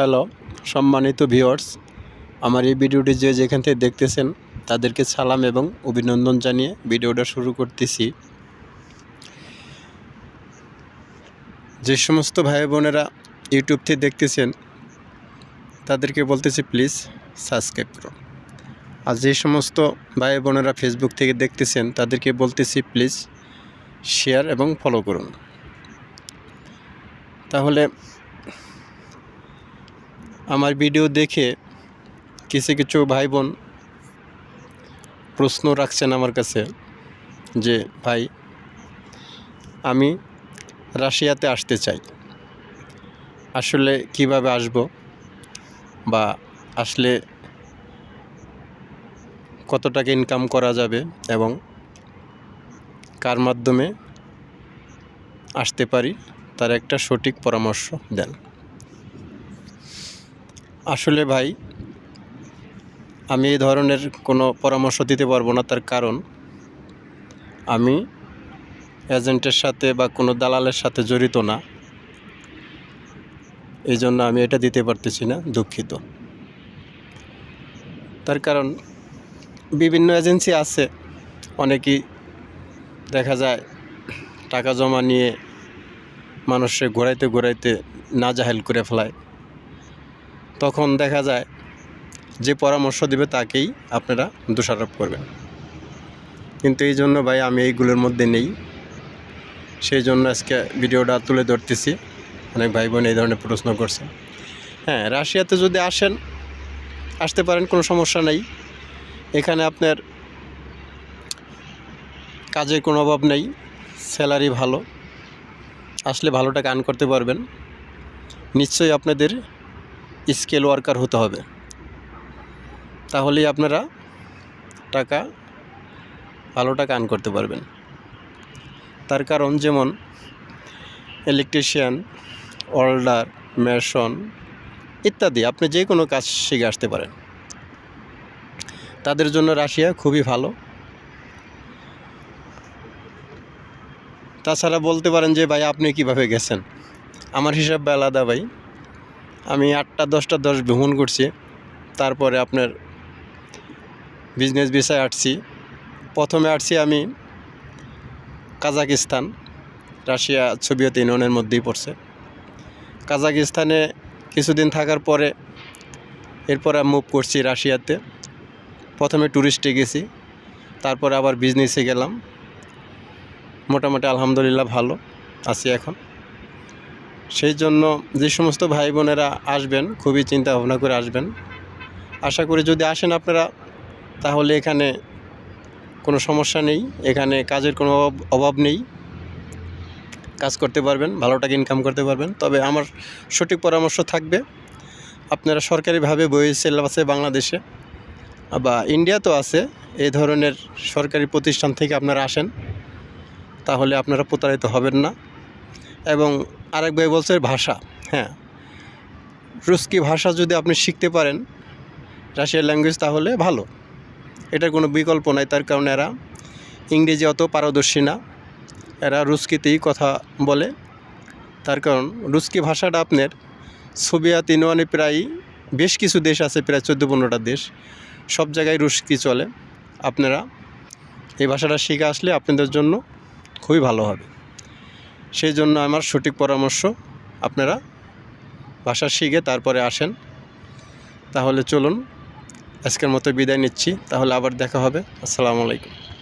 Hello, সম্মানিত viewers, আমার এই ভিডিওটি যে যেখান থেকে দেখতেছেন, তাদেরকে সালাম এবং অভিনন্দন জানিয়ে ভিডিওটা শুরু করতেছি। যে সমস্ত ভাই বোনেরা ইউটিউব থেকে দেখতেছেন, তাদেরকে বলতেছি, প্লিজ সাবস্ক্রাইব করুন আর যে সমস্ত ভাই বোনেরা ফেসবুক থেকে দেখতেছেন, তাদেরকে বলতেছি, প্লিজ শেয়ার এবং ফলো করুন। তাহলে আমার ভিডিও দেখে কিছু কিছু ভাই বোন প্রশ্ন রাখছেন আমার কাছে যে, ভাই, আমি রাশিয়াতে আসতে চাই। আসলে কীভাবে আসব বা আসলে কত টাকা ইনকাম করা যাবে এবং কার মাধ্যমে আসতে পারি? তার একটা সঠিক পরামর্শ দেন। আসলে ভাই, আমি এই ধরনের কোনো পরামর্শ দিতে পারব না তার কারণ, আমি এজেন্টের সাথে বা কোনো দালালের সাথে জড়িত না। এই জন্য আমি এটা দিতে পারতেছি না, দুঃখিত। তার কারণ, বিভিন্ন এজেন্সি আছে, অনেকেই দেখা যায় টাকা জমা নিয়ে মানুষে ঘোরাইতে ঘোরাইতে নাজাহেল করে ফেলায়। তখন দেখা যায় যে পরামর্শ দিবে তাকেই আপনারা দোষারোপ করবেন। কিন্তু এই জন্য ভাই আমি এইগুলোর মধ্যে নেই। সেই জন্য আজকে ভিডিওটা তুলে ধরতেছি। অনেক ভাই বোন এই ধরনের প্রশ্ন করছে। হ্যাঁ রাশিয়াতে যদি আসেন, আসতে পারেন, কোনো সমস্যা নেই। এখানে আপনার কাজের কোনো অভাব নেই, স্যালারি ভালো। আসলে ভালো টাকা আর্ন করতে পারবেন। নিশ্চয়ই আপনাদের স্কেল ওয়ার্কার হতে হবে। তাহলেই আপনারা টাকা, ভালো টাকা আর্ন করতে পারবেন। তার কারণ যেমন ইলেকট্রিশিয়ান ওয়েল্ডার মেশন ইত্যাদি, আপনি যে কোনো কাজ শিখে আসতে পারেন। তাদের জন্য রাশিয়া খুবই ভালো। তাছাড়া বলতে পারেন যে, ভাই, আপনি কীভাবে গেছেন? আমার হিসাব আলাদা, ভাই। আমি আটটা, দশটা, দশ ভ্রমণ করছি। তারপরে আপনার বিজনেস বিষয়ে আসছি। প্রথমে আসছি আমি কাজাকিস্তান। রাশিয়া সোভিয়েত ইউনিয়নের মধ্যেই পড়ছে। কাজাকিস্তানে কিছুদিন থাকার পরে এরপরে মুভ করছি রাশিয়াতে। প্রথমে ট্যুরিস্টে গেছি। তারপরে আবার বিজনেসে গেলাম। মোটামুটি আলহামদুলিল্লাহ ভালো আছি এখন। সেই জন্য যে সমস্ত ভাই বোনেরা আসবেন, খুবই চিন্তা ভাবনা করে আসবেন। আশা করি যদি আসেন আপনারা, তাহলে এখানে কোনো সমস্যা নেই। এখানে কাজের কোনো অভাব নেই। কাজ করতে পারবেন, ভালো টাকা ইনকাম করতে পারবেন। তবে আমার সঠিক পরামর্শ থাকবে, আপনারা সরকারিভাবে বই আছে বাংলাদেশে, বা ইন্ডিয়াতেও আছে এই ধরনের সরকারি প্রতিষ্ঠান থেকে আপনারা আসেন, তাহলে আপনারা প্রতারিত হবেন না। এবং আরেক ভাই বলছে ভাষা হ্যাঁ। রুস্কি ভাষা যদি আপনি শিখতে পারেন রাশিয়ান ল্যাঙ্গুয়েজ তাহলে ভালো। এটার কোনো বিকল্প নাই, তার কারণ এরা ইংরেজি অত পারদর্শী না। এরা রুস্কিতেই কথা বলে। তার কারণ রুস্কি ভাষাটা আপনার সোভিয়েত ইউনিয়নে প্রায় বেশ কিছু দেশ আছে, প্রায় চোদ্দ পনেরোটা দেশ। সব জায়গায় রুস্কি চলে। আপনারা এই ভাষাটা শিখে আসলে আপনাদের জন্য খুবই ভালো হবে। সেই জন্য আমার সঠিক পরামর্শ আপনারা ভাষা শিখে তারপরে আসেন। তাহলে চলুন, আজকের মতো বিদায় নিচ্ছি। তাহলে আবার দেখা হবে। আসসালামু আলাইকুম।